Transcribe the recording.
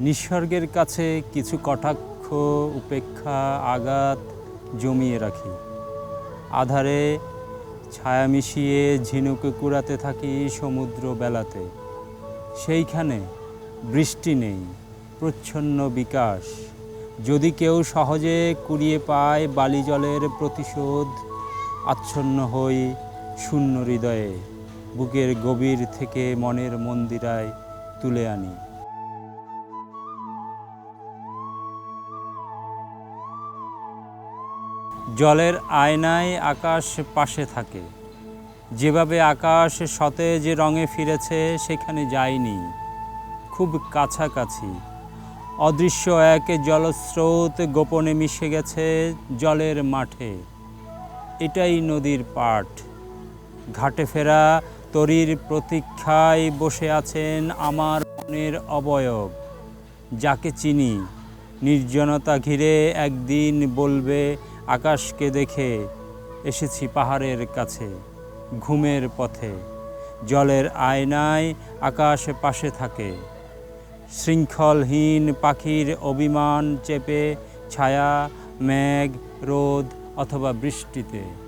নিসর্গের কাছে কিছু কটাক্ষ, উপেক্ষা, আঘাত জমিয়ে রাখি। আধারে ছায়া মিশিয়ে ঝিনুকে কুড়াতে থাকি সমুদ্র বেলাতে। সেইখানে বৃষ্টি নেই, প্রচ্ছন্ন বিকাশ। যদি কেউ সহজে কুড়িয়ে পায় বালি জলের প্রতিশোধ, আচ্ছন্ন হই শূন্য হৃদয়ে, বুকের গভীর থেকে মনের মন্দিরায় তুলে আনি। জলের আয়নায় আকাশ পাশে থাকে। যেভাবে আকাশ সতেজ রঙে ফিরেছে, সেখানে যায়নি। খুব কাছাকাছি। অদৃশ্য এক জলস্রোত গোপনে মিশে গেছে জলের মাঠে। এটাই নদীর পাঠ। ঘাটে ফেরা তরির প্রতীক্ষায় বসে আছেন আমার মনের অবয়ব। যাকে চিনি, নির্জনতা ঘিরে একদিন বলবে আকাশকে দেখে এসেছি পাহাড়ের কাছে, ঘুমের পথে। জলের আয়নায় আকাশ পাশে থাকে। শৃঙ্খলহীন পাখির অভিমান চেপে ছায়া, মেঘ, রোদ অথবা বৃষ্টিতে।